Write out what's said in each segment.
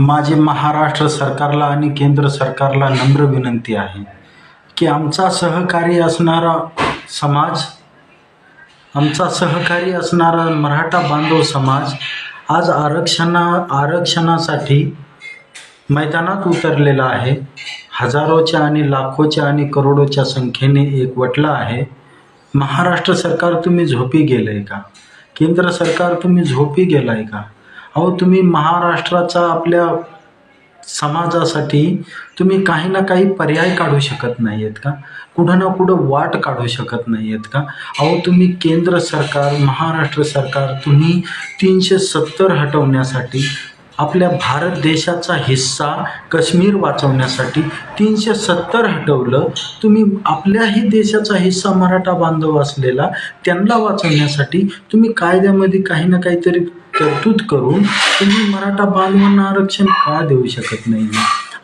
माझी महाराष्ट्र सरकारला आणि केंद्र सरकारला नम्र विनंती आहे की आमचा सहकारी असणारा समाज आमचा सहकारी असणारा मराठा बांधव समाज आज आरक्षणा आरक्षणासाठी मैदानात उतरलेला आहे. हजारोच्या आणि लाखोच्या आणि करोडोच्या संख्येने एकवटला आहे. महाराष्ट्र सरकार तुम्ही झोपी गेलं आहे का? केंद्र सरकार तुम्ही झोपी गेलं आहे का? अहो तुम्ही महाराष्ट्राचा आपल्या समाजासाठी तुम्ही काही ना काही पर्याय काढू शकत नाही आहेत का? कुठं ना कुठं वाट काढू शकत नाही आहेत का? अहो तुम्ही केंद्र सरकार महाराष्ट्र सरकार तुम्ही तीनशे सत्तर हटवण्यासाठी आपल्या भारत देशाचा हिस्सा काश्मीर वाचवण्यासाठी तीनशे सत्तर हटवलं तुम्ही आपल्याही देशाचा हिस्सा मराठा बांधव असलेला त्यांना वाचवण्यासाठी तुम्ही कायद्यामध्ये काही ना काहीतरी तरतूद करून तुम्ही मराठा बांधवांना आरक्षण का देऊ शकत नाही?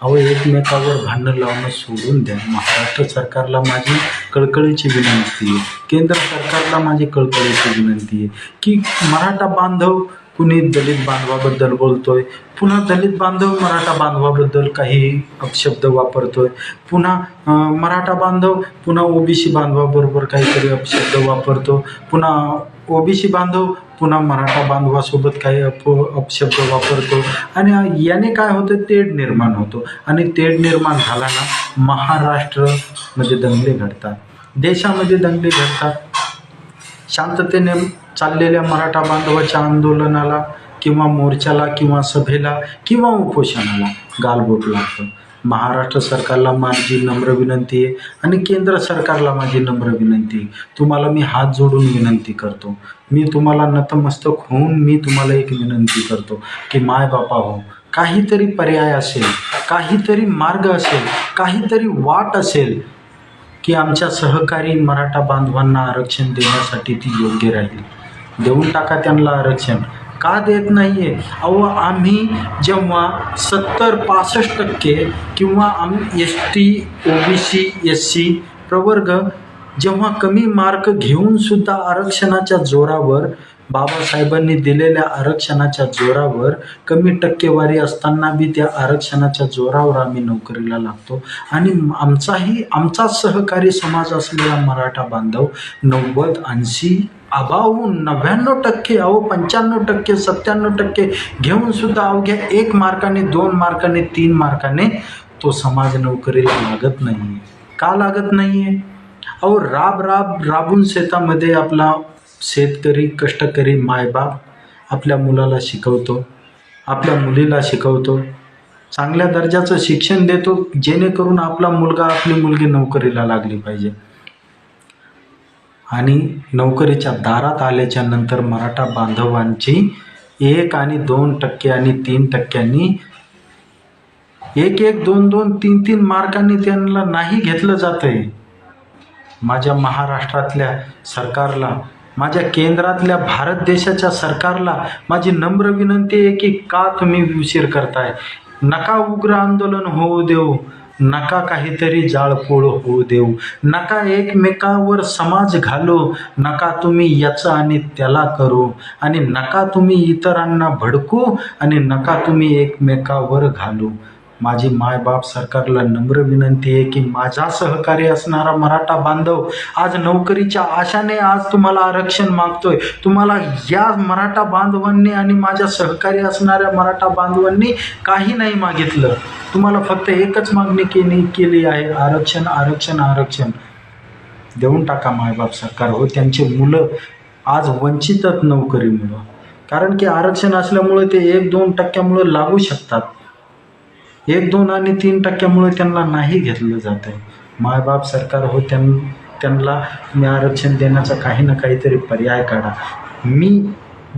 अहो एकमेकावर भांडणं लावणं सोडून द्या. महाराष्ट्र सरकारला माझी कळकळीची विनंती आहे. केंद्र सरकारला माझी कळकळीची विनंती आहे की मराठा बांधव कुणी दलित बांधवाबद्दल बोलतोय पुन्हा दलित बांधव मराठा बांधवाबद्दल काही अपशब्द वापरतोय पुन्हा मराठा बांधव पुन्हा ओबीसी बांधवाबरोबर काहीतरी अपशब्द वापरतो पुन्हा ओबीसी बांधव पुन्हा मराठा बांधवासोबत काही अप अपशब्द वापरतो. आणि याने काय होतं? तेढ निर्माण होतो. आणि तेढ निर्माण झाला ना महाराष्ट्रमध्ये म्हणजे दंगले घडतात. देशामध्ये दंगले घडतात. शांततेने चाललेल्या मराठा बांधवाच्या आंदोलनाला किंवा मोर्चाला किंवा सभेला किंवा उपोषणाला गालबोट लागतं. महाराष्ट्र सरकारला माझी नम्र विनंती आहे आणि केंद्र सरकारला माझी नम्र विनंती आहे. तुम्हाला मी हात जोडून विनंती करतो. मी तुम्हाला नतमस्तक होऊन मी तुम्हाला एक विनंती करतो की माय बापा हो काहीतरी पर्याय असेल काहीतरी मार्ग असेल काहीतरी वाट असेल की आमच्या सहकारी मराठा बांधवांना आरक्षण देण्यासाठी ती योग्य राहील. देऊन टाका त्यांना आरक्षण. का देत नाही आहे अहो आम्ही जेव्हा सत्तर पासष्ट टक्के किंवा आम्ही S T O B C S C प्रवर्ग जेव्हा कमी मार्क घेऊनसुद्धा आरक्षणाच्या जोरावर बाबासाहेबांनी दिलेल्या आरक्षणाच्या जोरावर कमी टक्केवारी असताना बी त्या आरक्षणाच्या जोरावर आम्ही नोकरीला लागतो. आणि आमचाही आमचा सहकारी समाज असलेला मराठा बांधव नव्वद ऐंशी अबावून नव्याण्णव टक्के अहो पंच्याण्णव टक्के सत्त्याण्णव टक्के घेऊन सुद्धा अवघ्या एक मार्काने दोन मार्काने तीन मार्काने तो समाज नोकरीला लागत नाही का लागत नाही आहे अहो राब राब राबून शेतामध्ये आपला शेतकरी कष्टकरी मायबाप आपल्या मुलाला शिकवतो आपल्या मुलीला शिकवतो चांगल्या दर्जाचं शिक्षण देतो जेणेकरून आपला मुलगा आपली मुलगी नोकरीला लागली पाहिजे. आणि नोकरीच्या दारात आल्याच्यानंतर मराठा बांधवांची एक आणि दोन टक्के आणि तीन टक्क्यांनी एक एक दोन दोन तीन तीन मार्कांनी त्यांना नाही घेतलं जात आहे माझ्या महाराष्ट्रातल्या सरकारला माझ्या केंद्रातल्या भारत देशाच्या सरकारला माझी नम्र विनंती आहे की का तुम्ही उशीर करताय? नका उग्र आंदोलन होऊ देऊ. नका काहीतरी जाळपोळ होऊ देऊ. नका एकमेकावर समाज घालू. नका तुम्ही याचं आणि त्याला करू. आणि नका तुम्ही इतरांना भडकू. आणि नका तुम्ही एकमेकावर घालू. माझी मायबाप सरकारला नम्र विनंती आहे की माझा सहकारी असणारा मराठा बांधव आज नोकरीच्या आशाने आज तुम्हाला आरक्षण मागतोय. तुम्हाला या मराठा बांधवांनी आणि माझ्या सहकारी असणाऱ्या मराठा बांधवांनी काही नाही मागितलं. तुम्हाला फक्त एकच मागणी केली केली आहे आरक्षण आरक्षण आरक्षण. देऊन टाका मायबाप सरकार. हो त्यांचे मुलं आज वंचितच नोकरीमुळं. कारण की आरक्षण असल्यामुळे ते एक दोन टक्क्यामुळं लागू शकतात. एक दोन आणि तीन टक्क्यामुळे त्यांना नाही घेतलं जात आहे. मायबाप सरकार हो त्यां त्यांना तुम्ही आरक्षण देण्याचा काही ना काहीतरी पर्याय काढा. मी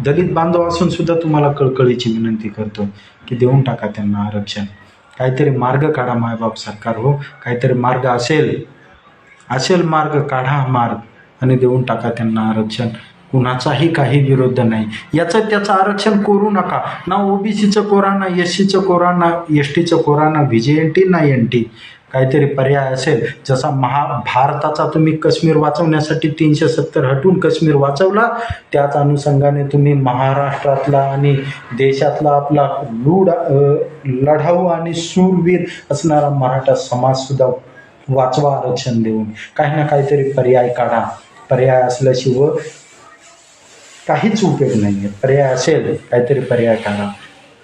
दलित बांधव असून सुद्धा तुम्हाला कळकळीची विनंती करतो की देऊन टाका त्यांना आरक्षण. काहीतरी मार्ग काढा मायबाप सरकार हो. काहीतरी मार्ग असेल असेल मार्ग काढा मार्ग आणि देऊन टाका त्यांना आरक्षण. कुणाचाही काही विरोध नाही. याचं त्याचं आरक्षण करू नका. ना ओबीसीचं कोरा ना एस सीचं कोरा ना एस टीचं कोरा ना व्ही जे एन टी ना एन टी. काहीतरी पर्याय असेल. जसा महा भारताचा तुम्ही काश्मीर वाचवण्यासाठी तीनशे सत्तर हटून काश्मीर वाचवला त्याच अनुषंगाने तुम्ही महाराष्ट्रातला आणि देशातला आपला लूड लढाऊ आणि सूरवीर असणारा मराठा समाजसुद्धा वाचवा आरक्षण देऊन. काही ना काहीतरी पर्याय काढा. पर्याय असल्याशिवाय काहीच उपयोग नाही आहे पर्याय असेल काहीतरी पर्याय काढा.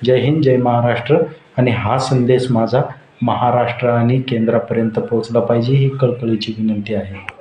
जय हिंद जय महाराष्ट्र. आणि हा संदेश माझा महाराष्ट्र आणि केंद्रापर्यंत पोहोचला पाहिजे ही कळकळीची विनंती आहे.